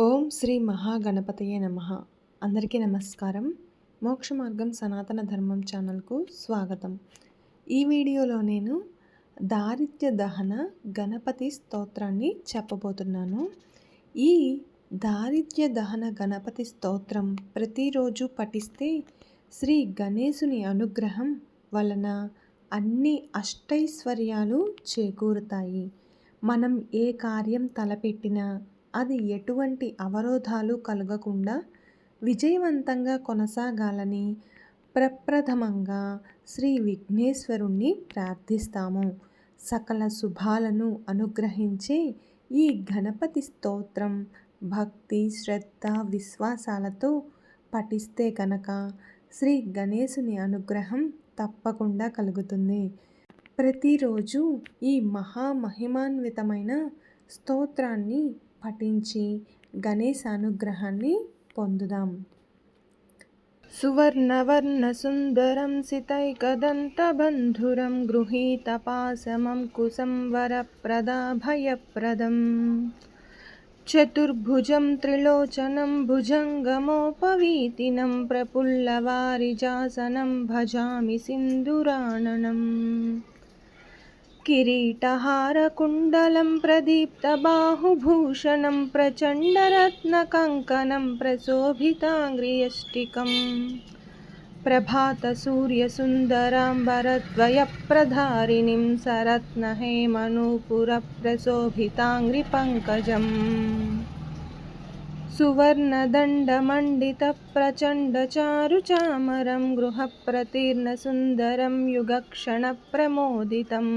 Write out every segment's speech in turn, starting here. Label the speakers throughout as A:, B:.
A: ఓం శ్రీ మహాగణపతయే నమ. అందరికీ నమస్కారం. మోక్ష మార్గం సనాతన ధర్మం ఛానల్కు స్వాగతం. ఈ వీడియోలో నేను దారిద్ర్య దహన గణపతి స్తోత్రాన్ని చెప్పబోతున్నాను. ఈ దారిద్ర్య దహన గణపతి స్తోత్రం ప్రతిరోజు పఠిస్తే శ్రీ గణేశుని అనుగ్రహం వలన అన్ని అష్టైశ్వర్యాలు చేకూరుతాయి. మనం ఏ కార్యం తలపెట్టినా అది ఎటువంటి అవరోధాలు కలగకుండా విజయవంతంగా కొనసాగాలని ప్రప్రథమంగా శ్రీ విఘ్నేశ్వరుణ్ణి ప్రార్థిస్తాము. సకల శుభాలను అనుగ్రహించే ఈ గణపతి స్తోత్రం భక్తి శ్రద్ధ విశ్వాసాలతో పఠిస్తే కనుక శ్రీ గణేశుని అనుగ్రహం తప్పకుండా కలుగుతుంది. ప్రతిరోజు ఈ మహామహిమాన్వితమైన స్తోత్రాన్ని పఠించి గణేశ అనుగ్రహాన్ని పొందుదాం. సువర్ణవర్ణసుందరం సితైకదంతబంధురం గృహీతపాసమం కుసంవరప్రదాభయప్రదం చతుర్భుజం త్రిలోచనం భుజంగమోపవీతినం ప్రఫుల్లవారిజాసనం భజామి సింధురాణనం किरीटहारकुण्डलं प्रदीप्तबाहुभूषणं प्रचण्डरत्नकङ्कणं प्रशोभिताङ्ग्रियष्टिकम् प्रभातसूर्यसुन्दराम्बरद्वयप्रधारिणीं सरत्नहेमनूपुरप्रशोभिताङ्ग्रिपङ्कजम् सुवर्णदण्डमण्डितप्रचण्डचारुचामरं गृहप्रतीर्णसुन्दरं युगक्षणप्रमोदितम्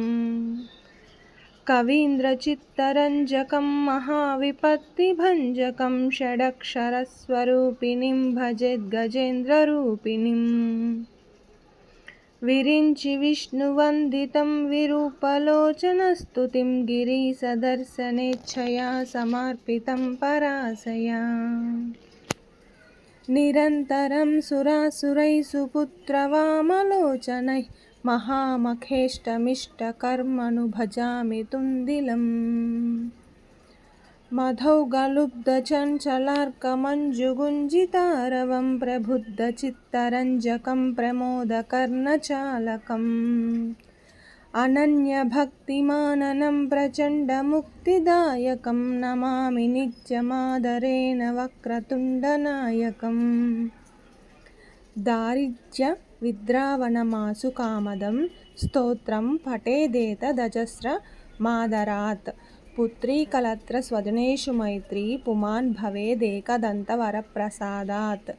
A: कवीन्द्रचित्तरञ्जकं महाविपत्तिभञ्जकं षडक्षरस्वरूपिणीं भजेद्गजेन्द्ररूपिणीम् విరించి విష్ణువందితం విరూపలోచనస్తుతిం గిరీశదర్శనేచ్ఛయా సమర్పితం పరాశయా. నిరంతరం సురాసురై సుపుత్రవామలోచనై మహామఖేష్టమిష్టకర్మను భజామి తుందిలం. मधौगलुब्धचञ्चलार्कमञ्जुगुञ्जितारवं प्रबुद्धचित्तरञ्जकं प्रमोदकर्णचालकम् अनन्यभक्तिमाननं प्रचण्डमुक्तिदायकं नमामि नित्यमादरेण वक्रतुण्डनायकम् दारिद्र्यविद्रावणमासु कामदं स्तोत्रं पठेदेत दजस्र मादरात् పుత్రీకలత్ర స్వజనేషు మైత్రీ పుమాన్ భవేదేకదంతవరప్రసాదాత్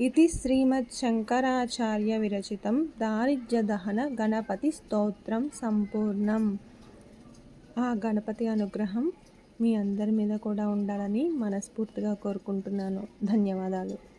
A: ఇది శ్రీమచ్చంకరాచార్య విరచితం దారిద్ర్యదహన గణపతి స్తోత్రం సంపూర్ణం. ఆ గణపతి అనుగ్రహం మీ అందరి మీద కూడా ఉండాలని మనస్ఫూర్తిగా కోరుకుంటున్నాను. ధన్యవాదాలు.